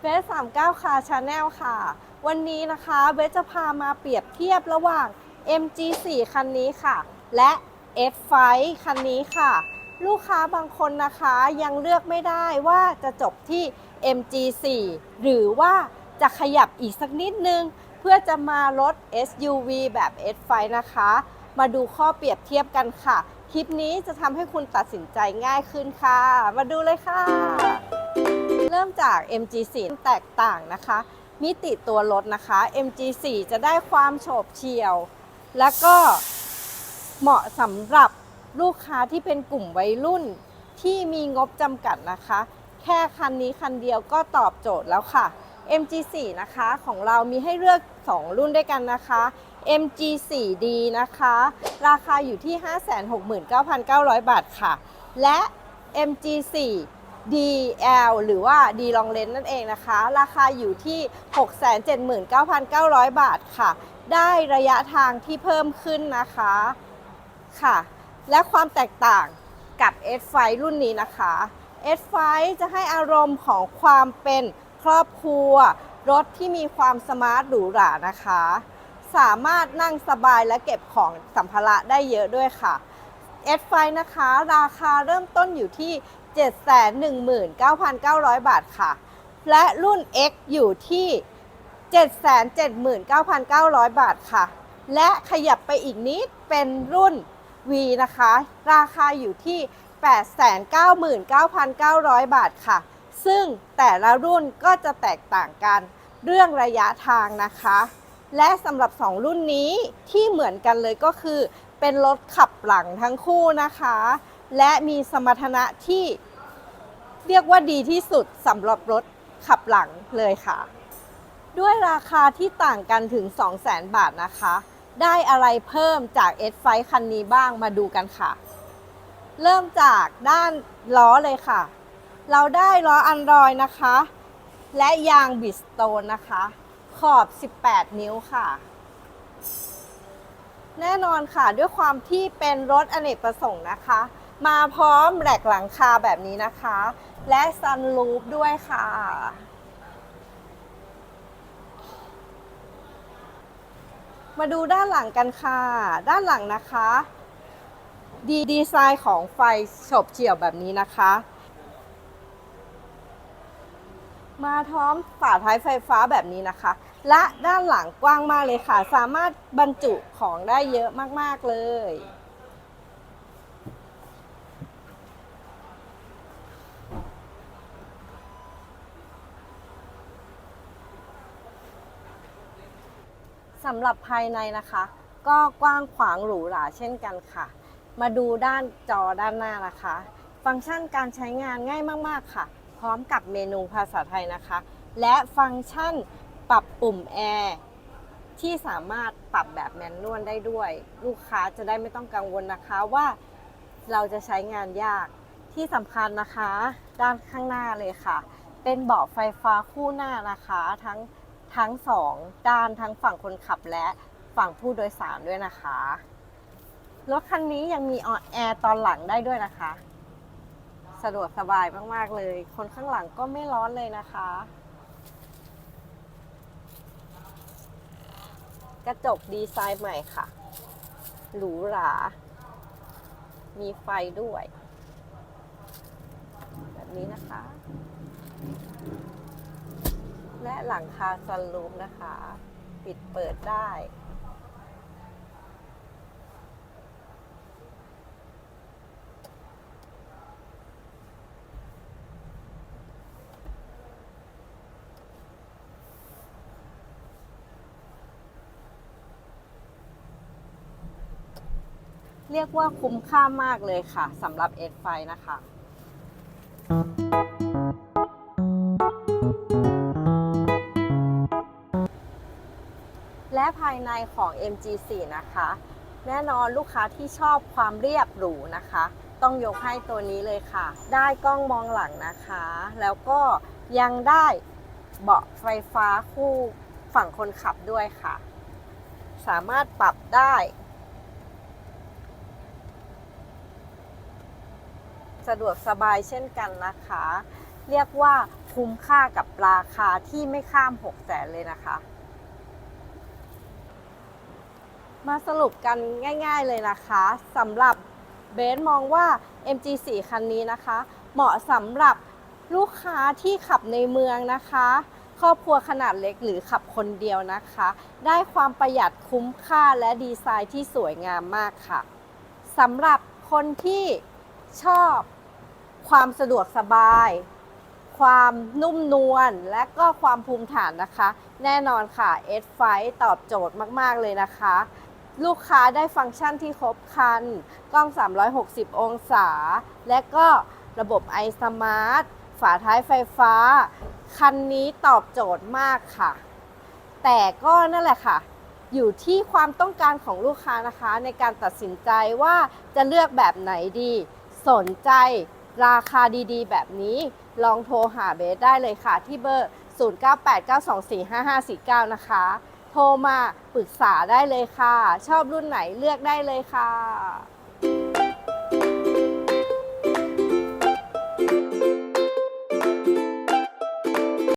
เบส39คาชาแนลค่ะ วันนี้นะคะเบสจะพามาเปรียบเทียบระหว่าง MG4 คันนี้ค่ะ และ F5 คันนี้ค่ะ ลูกค้าบางคนนะคะยังเลือกไม่ได้ว่าจะจบที่ MG4 หรือว่าจะขยับอีกสักนิดนึง เพื่อจะมาลด SUV แบบ S5 นะคะ มาดูข้อเปรียบเทียบกันค่ะ คลิปนี้จะทำให้คุณตัดสินใจง่ายขึ้นค่ะ มาดูเลยค่ะ เริ่มจาก MG4 แตกต่างนะคะ มิติตัวรถนะคะ MG4 จะได้ความโฉบเฉี่ยว และก็เหมาะสำหรับลูกค้าที่เป็นกลุ่มวัยรุ่นที่มีงบจำกัดนะคะ แค่คันนี้คันเดียวก็ตอบโจทย์แล้วค่ะ MG4 นะคะของเรามีให้เลือก 2 รุ่นด้วยกันนะคะ MG4D นะคะ ราคาอยู่ที่ 569,900 บาทค่ะ และ MG4 DL หรือว่า D Long Range นั่นเองนะคะ ราคาอยู่ที่ 679,900 บาทค่ะ ได้ระยะทางที่เพิ่มขึ้นนะคะค่ะ และความแตกต่างกับ S5 รุ่นนี้นะคะ S5 จะให้อารมณ์ของความเป็นครอบครัว รถที่มีความสมาร์ทหรูหรานะคะ สามารถนั่งสบายและเก็บของสัมภาระได้เยอะด้วยค่ะ S5 นะคะ ราคาเริ่มต้นอยู่ที่ 719,900 บาทค่ะ และรุ่น X อยู่ที่ 779,900 บาทค่ะ และขยับไปอีกนิดเป็นรุ่น V นะคะ ราคาอยู่ที่ 899,900 บาทค่ะ ซึ่งแต่ละรุ่นก็จะแตกต่างกันเรื่องระยะทางนะคะ และสำหรับ 2 รุ่นนี้ที่เหมือนกันเลยก็คือ เป็นรถขับหลังทั้งคู่นะคะ และมีสมรรถนะที่เรียกว่าดีที่สุดสำหรับรถขับหลังเลยค่ะ ด้วยราคาที่ต่างกันถึง 200,000 บาทนะคะ ได้อะไรเพิ่มจาก S5 คันนี้บ้างมาดูกันค่ะ เริ่มจากด้านล้อเลยค่ะ เราได้ล้ออันรอยนะคะ และยางบิสโตนนะคะ ขอบ 18 นิ้วค่ะ แน่นอนค่ะด้วยความที่เป็นรถอเนกประสงค์นะคะ มาพร้อมแหลกหลังคาแบบนี้นะคะ และซันรูฟด้วยค่ะ มาดูด้านหลังกันค่ะ ด้านหลังนะคะ ดีดีไซน์ของไฟฉบเฉี่ยวแบบนี้นะคะ มาพร้อมฝาท้ายไฟฟ้าแบบนี้นะคะ และด้านหลังกว้างมากเลยค่ะ สามารถบรรจุของได้เยอะมาก ๆ เลย สำหรับภายในนะคะ ก็กว้างขวางหรูหราเช่นกันค่ะ มาดูด้านจอด้านหน้านะคะ ฟังก์ชันการใช้งานง่ายมากๆค่ะ พร้อมกับเมนูภาษาไทยนะคะ และฟังก์ชันปรับปุ่มแอร์ที่สามารถปรับแบบแมนนวลได้ด้วย ลูกค้าจะได้ไม่ต้องกังวลนะคะว่าเราจะใช้งานยากที่สำคัญนะคะ ด้านข้างหน้าเลยค่ะ เป็นเบาะไฟฟ้าคู่หน้านะคะ ทั้ง ทั้งสองด้านทั้งฝั่งคนขับและฝั่งผู้โดยสารด้วยนะคะ รถคันนี้ยังมีออนแอร์ตอนหลังได้ด้วยนะคะ สะดวกสบายมาก ๆ เลย คนข้างหลังก็ไม่ร้อนเลยนะคะ กระจกดีไซน์ใหม่ค่ะ หรูหรา มีไฟด้วย แบบนี้นะคะ และหลังคาซันรูฟนะคะ ปิดเปิดได้ เรียกว่าคุ้มค่ามากเลยค่ะสำหรับ S5 นะคะ และภายในของ MG4 นะคะ แน่นอนลูกค้าที่ชอบความเรียบหรูนะคะ ต้องยกให้ตัวนี้เลยค่ะ ได้กล้องมองหลังนะคะ แล้วก็ยังได้เบาะไฟฟ้าคู่ฝั่งคนขับด้วยค่ะ สามารถปรับได้ สะดวกสบายเช่นกันนะคะ เรียกว่าคุ้มค่ากับราคาที่ไม่ข้าม 6 0แสนเลยนะคะ มาสรุปกันง่ายๆเลยนะคะสำหรับเบสมองว่า MG4 คันนี้นะคะ เหมาะสำหรับลูกค้าที่ขับในเมืองนะคะ ครอบครัวขนาดเล็กหรือขับคนเดียวนะคะ ได้ความประหยัดคุ้มค่าและดีไซน์ที่สวยงามมากค่ะสำหรับคนที่ชอบความสะดวกสบาย ความนุ่มนวลและก็ความภูมิฐานนะคะ แน่นอนค่ะ S5 ตอบโจทย์มาก ๆ เลยนะคะ ลูกค้าได้ฟังก์ชันที่ครบครัน กล้อง 360 องศา และก็ระบบ iSmart ฝาท้ายไฟฟ้า คันนี้ตอบโจทย์มากค่ะ แต่ก็นั่นแหละค่ะ อยู่ที่ความต้องการของลูกค้านะคะในการตัดสินใจว่าจะเลือกแบบไหนดี สนใจราคาดีๆ แบบนี้ ลองโทรหาเบสได้เลยค่ะที่เบอร์ 0989245549 นะคะ โทรมาปรึกษาได้เลยค่ะ ชอบรุ่นไหนเลือกได้เลยค่ะ